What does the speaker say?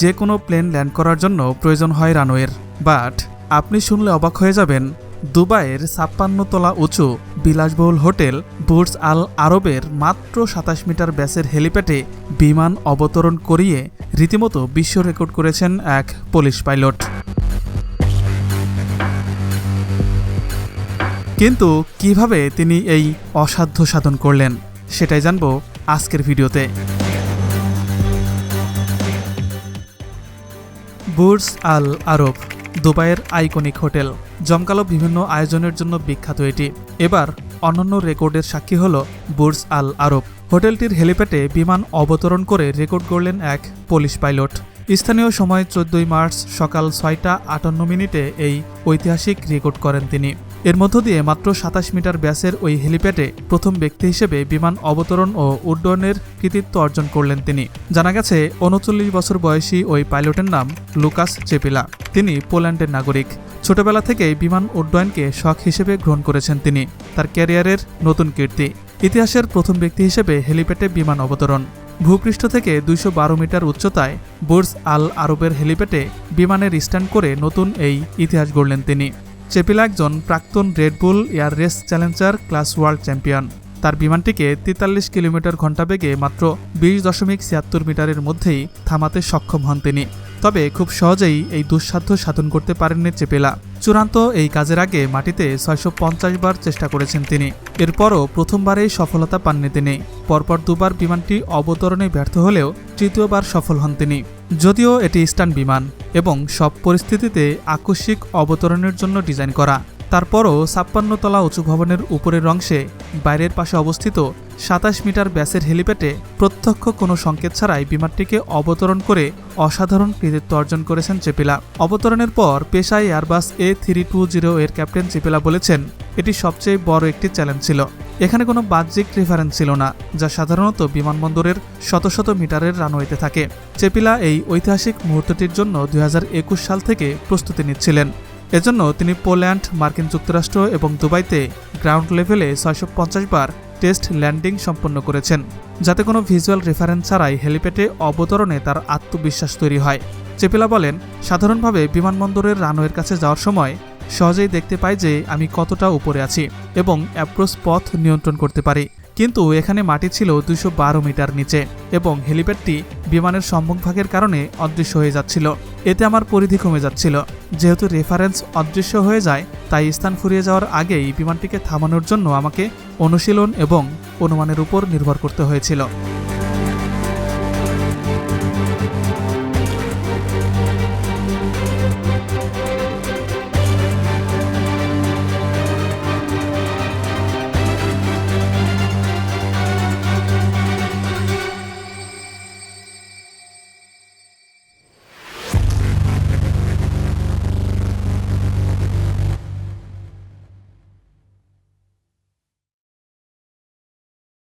যে কোনো plane land করার জন্য প্রয়োজন হয় রানওয়ের। বাট আপনি শুনলে অবাক হয়ে যাবেন, দুবাইয়ের ছাপ্পান্ন তলা উঁচু বিলাসবহুল হোটেল বুর্জ আল আরবের মাত্র সাতাশ মিটার ব্যাসের হেলিপ্যাডে বিমান অবতরণ করিয়ে রীতিমতো বিশ্ব রেকর্ড করেছেন এক পুলিশ পাইলট। কিন্তু কীভাবে তিনি এই অসাধ্য সাধন করলেন, সেটাই জানব আজকের ভিডিওতে। বুর্স আল আরব, দুবাইয়ের আইকনিক হোটেল, জমকালো বিভিন্ন আয়োজনের জন্য বিখ্যাত এটি। এবার অনন্য রেকর্ডের সাক্ষী হল বুর্স আল আরব। হোটেলটির হেলিপ্যাডে বিমান অবতরণ করে রেকর্ড করলেন এক পুলিশ পাইলট। স্থানীয় সময় চোদ্দই মার্চ সকাল ছয়টা আটান্ন মিনিটে এই ঐতিহাসিক রেকর্ড করেন তিনি। এর মধ্য দিয়ে মাত্র সাতাশ মিটার ব্যাসের ওই হেলিপ্যাডে প্রথম ব্যক্তি হিসেবে বিমান অবতরণ ও উড্ডয়নের কৃতিত্ব অর্জন করলেন তিনি। জানা গেছে, উনচল্লিশ বছর বয়সী ওই পাইলটের নাম লুকাস চেপিলা। তিনি পোল্যান্ডের নাগরিক। ছোটবেলা থেকেই বিমান উড্ডয়নকে শখ হিসেবে গ্রহণ করেছেন তিনি। তার ক্যারিয়ারের নতুন কীর্তি। ইতিহাসের প্রথম ব্যক্তি হিসেবে হেলিপ্যাডে বিমান অবতরণ। ভূপৃষ্ঠ থেকে দুইশো বারো মিটার উচ্চতায় বুর্জ আল আরবের হেলিপ্যাডে বিমানের স্ট্যান্ড করে নতুন এই ইতিহাস গড়লেন তিনি। চেপিলা একজন প্রাক্তন Red Bull air race challenger class world champion তার বিমানটিকে তেতাল্লিশ কিলোমিটার ঘণ্টা বেগে মাত্র বিশ দশমিক ছিয়াত্তর মিটারের মধ্যেই থামাতে সক্ষম হন তিনি। তবে খুব সহজেই এই দুঃসাধ্য সাধন করতে পারেননি চেপেলা। চূড়ান্ত এই কাজের আগে মাটিতে ছয়শো পঞ্চাশ বার চেষ্টা করেছেন তিনি। এরপরও প্রথমবারেই সফলতা পাননি তিনি। পরপর দুবার বিমানটি অবতরণে ব্যর্থ হলেও তৃতীয়বার সফল হন তিনি। যদিও এটি স্টান বিমান এবং সব পরিস্থিতিতে আকস্মিক অবতরণের জন্য ডিজাইন করা। তারপরও ছাপ্পান্ন তলা উঁচু ভবনের উপরের অংশে বাইরের পাশে অবস্থিত সাতাশ মিটার ব্যাসের হেলিপ্যাডে প্রত্যক্ষ কোনো সংকেত ছাড়াই বিমানটিকে অবতরণ করে অসাধারণ কৃতিত্ব অর্জন করেছেন চেপিলা। অবতরণের পর পেশায় Airbus A three two zero এর ক্যাপ্টেন চেপিলা বলেছেন, এটি সবচেয়ে বড় একটি চ্যালেঞ্জ ছিল। এখানে কোনো বাহ্যিক রেফারেন্স ছিল না, যা সাধারণত বিমানবন্দরের শত শত মিটারের রানওয়েতে থাকে। চেপিলা এই ঐতিহাসিক মুহূর্তটির জন্য দুই হাজার একুশ সাল থেকে প্রস্তুতি নিচ্ছিলেন। এজন্য তিনি পোল্যান্ড, মার্কিন যুক্তরাষ্ট্র এবং দুবাইতে গ্রাউন্ড লেভেলে ছয়শো পঞ্চাশ বার টেস্ট ল্যান্ডিং সম্পন্ন করেছেন, যাতে কোনো ভিজুয়াল রেফারেন্স ছাড়াই হেলিপ্যাডে অবতরণে তার আত্মবিশ্বাস তৈরি হয়। চেপিলা বলেন, সাধারণভাবে বিমানবন্দরের রানওয়ের কাছে যাওয়ার সময় সহজেই দেখতে পাই যে আমি কতটা উপরে আছি এবং অ্যাপ্রোচ পথ নিয়ন্ত্রণ করতে পারি। কিন্তু এখানে মাটি ছিল দুশো মিটার নিচে এবং হেলিপ্যাডটি বিমানের সম্মুখভাগের কারণে অদৃশ্য হয়ে যাচ্ছিল। এতে আমার পরিধি কমে যাচ্ছিল। যেহেতু রেফারেন্স অদৃশ্য হয়ে যায়, তাই স্থান ফুরিয়ে যাওয়ার আগেই বিমানটিকে থামানোর জন্য আমাকে অনুশীলন এবং অনুমানের উপর নির্ভর করতে হয়েছিল।